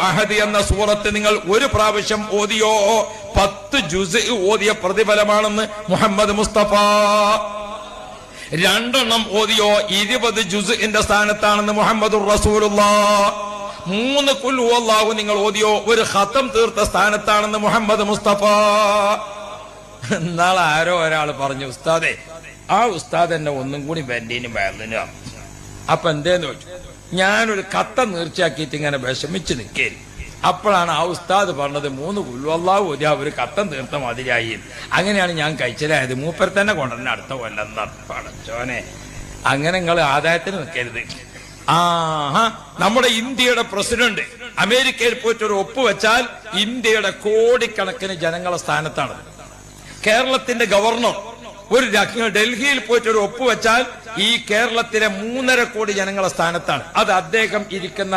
അഹദ് എന്ന സൂറത്ത് നിങ്ങൾ ഒരു പ്രാവശ്യം ഓതിയോ? പത്ത് ജുസ് ഓതിയ പ്രതിഫലമാണെന്ന് മുഹമ്മദ് മുസ്തഫ. രണ്ടെണ്ണം ഓതിയോ ഇരുപത് ജുസ് എന്റെ സ്ഥാനത്താണെന്ന് മുഹമ്മദ് റസൂലുള്ള. മൂന്ന് ഹുവല്ലാഹു നിങ്ങൾ ഓതിയോ ഒരു ഹത്തം തീർത്ത സ്ഥാനത്താണെന്ന് മുഹമ്മദ് മുസ്തഫ. നാളെ ആരോ ഒരാൾ പറഞ്ഞു ഉസ്താദെ ആ ഉസ്താദ് എന്നെ ഒന്നും കൂടി വെല്ലിനും വയലിനും അപ്പൊ എന്തേന്ന് ചോദിച്ചു ഞാനൊരു കത്ത നീർച്ചയാക്കിയിട്ട് ഇങ്ങനെ വിഷമിച്ച് നിൽക്കേ അപ്പോഴാണ് ആ ഉസ്താദ് പറഞ്ഞത് മൂന്ന് കുല്ലുവല്ലാവ് ഒരു ഒരു കത്തം തീർത്ത മതിരായി അങ്ങനെയാണ് ഞാൻ കഴിച്ചലായത് മൂപ്പർ തന്നെ കൊണ്ടുവന്നെ അടുത്ത കൊല്ലം പടച്ചോനെ. അങ്ങനെ നിങ്ങൾ ആദായത്തിന് നിൽക്കരുത്. ആഹാ നമ്മുടെ ഇന്ത്യയുടെ പ്രസിഡന്റ് അമേരിക്കയിൽ പോയിട്ട് ഒരു ഒപ്പ് വെച്ചാൽ ഇന്ത്യയുടെ കോടിക്കണക്കിന് ജനങ്ങളെ സ്ഥാനത്താണ്. കേരളത്തിന്റെ ഗവർണർ ഒരു ഡൽഹിയിൽ പോയിട്ട് ഒരു ഒപ്പുവെച്ചാൽ ഈ കേരളത്തിലെ മൂന്നര കോടി ജനങ്ങളെ സ്ഥാനത്താണ്. അത് അദ്ദേഹം ഇരിക്കുന്ന